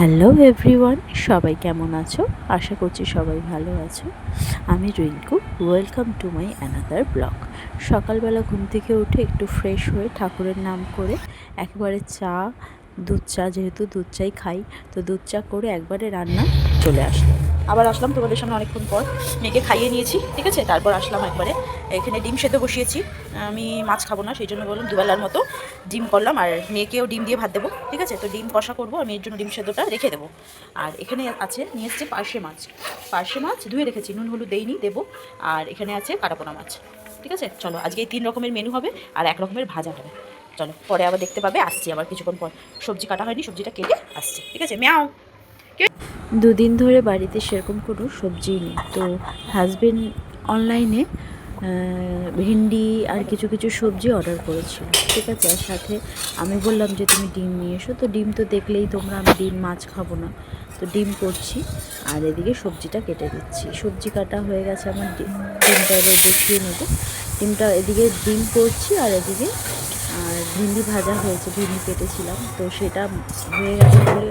Hello everyone, সবাই কেমন আছো? আশা করছি সবাই ভালো আছো। আমি Rinku, welcome to my another blog. সকালবেলা ঘুম থেকে উঠে একটু ফ্রেশ হয়ে ঠাকুরের নাম করে একেবারে চা দুধ চা, যেহেতু দুধ চাই খাই, তো দুধ চা করে একবারে রান্না চলে আসলো। আবার আসলাম তোমাদের সামনে অনেকক্ষণ পর। মেয়েকে খাইয়ে নিয়েছি, ঠিক আছে? তারপর আসলাম একবারে। এখানে ডিম সেদ্ধ বসিয়েছি। আমি মাছ খাব না, সেই জন্য বললাম দুবেলার মতো ডিম করলাম, আর মেয়েকেও ডিম দিয়ে ভাত দেবো, ঠিক আছে? তো ডিম কষা করব আমি এর জন্য ডিম সেদ্ধটা রেখে দেবো। আর এখানে আছে, নিয়ে এসছে পার্শে মাছ। পার্শে মাছ ধুয়ে রেখেছি, নুন, হলুদ দেইনি, দেবো। আর এখানে আছে কাটাপোনা মাছ, ঠিক আছে? চলো, আজকে এই তিন রকমের মেনু হবে, আর এক রকমের ভাজা হবে। চলো, পরে আবার দেখতে পাবে, আসছি আবার কিছুক্ষণ পর। সবজি কাটা হয়নি, সবজিটা কেটে আসছি, ঠিক আছে? ম্যাও। দুদিন ধরে বাড়িতে সেরকম কোনো সবজি নেই। তো হাজবেন্ড অনলাইনে ভিন্ডি আর কিছু কিছু সবজি অর্ডার করেছিল, ঠিক আছে? আর সাথে আমি বললাম যে, তুমি ডিম নিয়ে এসো। তো ডিম তো দেখলেই তোমরা, আমি ডিম, মাছ খাব না। তো ডিম করছি, আর এদিকে সবজিটা কেটে দিচ্ছি। সবজি কাটা হয়ে গেছে আমার ডিম, ডিমটা এবার নেব। ডিমটা এদিকে ডিম করছি, আর এদিকে আর ভিন্ডি ভাজা হয়েছে, ভিন্ডি কেটেছিলাম। তো সেটা হয়ে গেছে বলে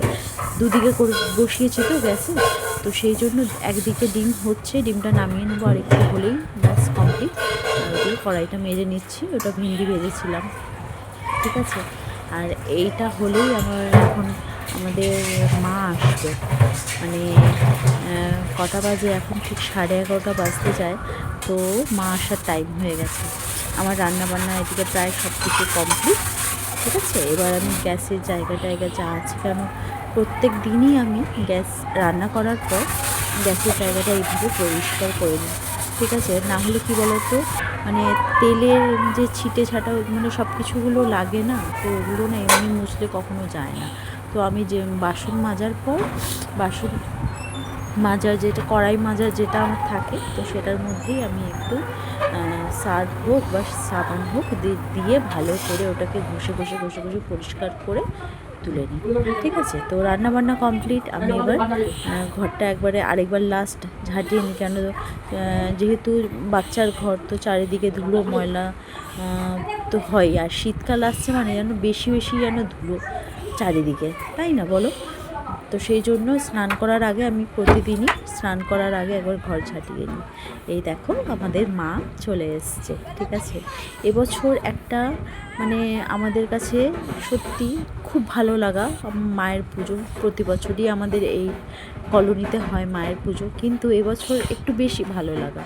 দুদিকে করে বসিয়েছি তো গ্যাসে। তো সেই জন্য একদিকে ডিম হচ্ছে, ডিমটা নামিয়ে নেব আর একটু হলেই ব্যাস কমপ্লিট আর কড়াইটা মেজে নিচ্ছি, ওটা ভিন্ডি ভেজেছিলাম। ঠিক আছে? আর এইটা হলেই আমার এখন আমাদের মা আসবে। মানে কটা বাজে এখন? ঠিক সাড়ে এগারোটা বাজতে যায়। তো মা আসার টাইম হয়ে গেছে। আমার রান্না বান্না এদিকে প্রায় সব কিছু কমপ্লিট ঠিক আছে? এবার আমি গ্যাসের জায়গা টায়গা যা আছে, কেন প্রত্যেক দিনই আমি গ্যাস রান্না করার পর গ্যাসের জায়গাটা এইভাবে পরিষ্কার করে নিই, ঠিক আছে? না হলে কী বলতো? মানে তেলের যে ছিটে ছাটা মানে সব কিছুগুলো লাগে না, তো ওগুলো না এমনি মুছলে কখনো যায় না। তো আমি যে বাসন মাজার পর, বাসন মাজার যেটা, কড়াই মাজার যেটা আমার থাকে, তো সেটার মধ্যেই আমি একটু সার্ফ হোক বা সাবান হোক দিয়ে ভালো করে ওটাকে ঘষে ঘষে ঘষে ঘষে পরিষ্কার করে তুলে নিই, ঠিক আছে? তো রান্না বান্না কমপ্লিট আমি এবার ঘরটা একবারে আরেকবার লাস্ট ঝাঁটিয়ে নিই কেন যেহেতু বাচ্চার ঘর, তো চারিদিকে ধুলো, ময়লা তো হয়, আর শীতকাল আসছে মানে যেন বেশি বেশি যেন ধুলো চারিদিকে, তাই না বলো? তো সেই জন্য স্নান করার আগে আমি প্রতিদিনই স্নান করার আগে একবার ঘর ঝাঁটিয়ে নিই। এই দেখো আমাদের মা চলে এসছে, ঠিক আছে? এবছর একটা মানে আমাদের কাছে সত্যি খুব ভালো লাগা মায়ের পুজো। প্রতি বছরই আমাদের এই কলোনিতে হয় মায়ের পুজো, কিন্তু এবছর একটু বেশি ভালো লাগা।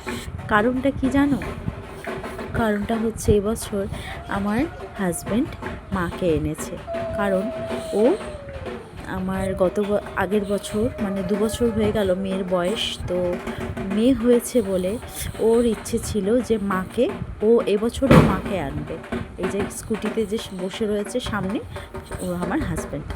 কারণটা কি জানো? কারণটা হচ্ছে এবছর আমার হাজব্যান্ড মাকে এনেছে। কারণ ও আমার গত আগের বছর মানে দু বছর হয়ে গেল মেয়ের বয়স, তো মেয়ে হয়েছে বলে ওর ইচ্ছে ছিল যে মাকে, ও এবছরও মাকে আনবে। এই যে স্কুটিতে যে বসে রয়েছে সামনে, ও আমার হাজব্যান্ড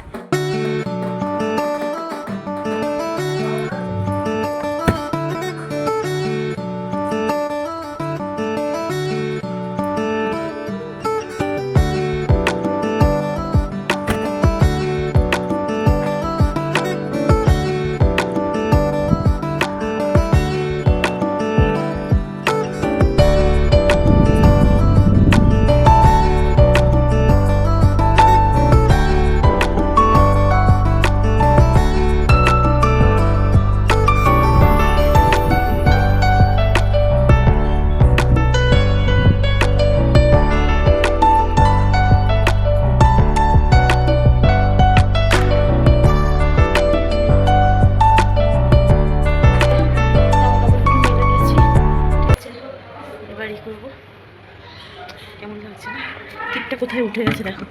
টিপটা কোথায় উঠে গেছে দেখো।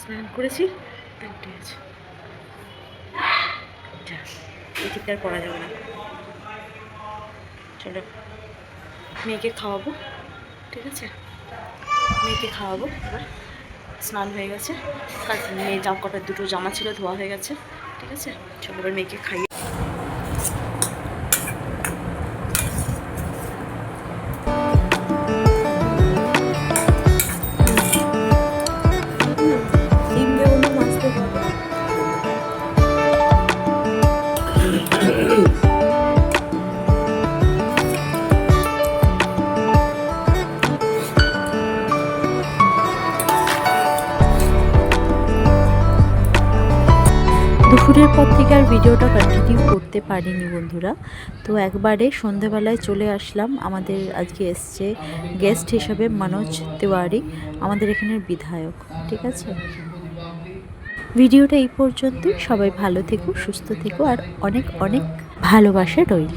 স্নান করেছি উঠে গেছে। এই টিপটা আর পরা যাবে না। চলো, মেয়েকে খাওয়াবো, ঠিক আছে? মেয়েকে খাওয়াবো, এবার স্নান হয়ে গেছে। আর মেয়ে জামা কাপড় দুটো জামা ছিল, ধোয়া হয়ে গেছে, ঠিক আছে? চলো এবার মেয়েকে খাইয়ে দুপুরের পর থেকে আর ভিডিওটা কন্টিনিউ করতে পারিনি বন্ধুরা। তো একবারে সন্ধেবেলায় চলে আসলাম। আমাদের আজকে এসছে গেস্ট হিসাবে মনোজ তিওয়ারি, আমাদের এখানের বিধায়ক, ঠিক আছে? ভিডিওটা এই পর্যন্তই। সবাই ভালো থেকো, সুস্থ থেকো, আর অনেক অনেক ভালোবাসা রইল।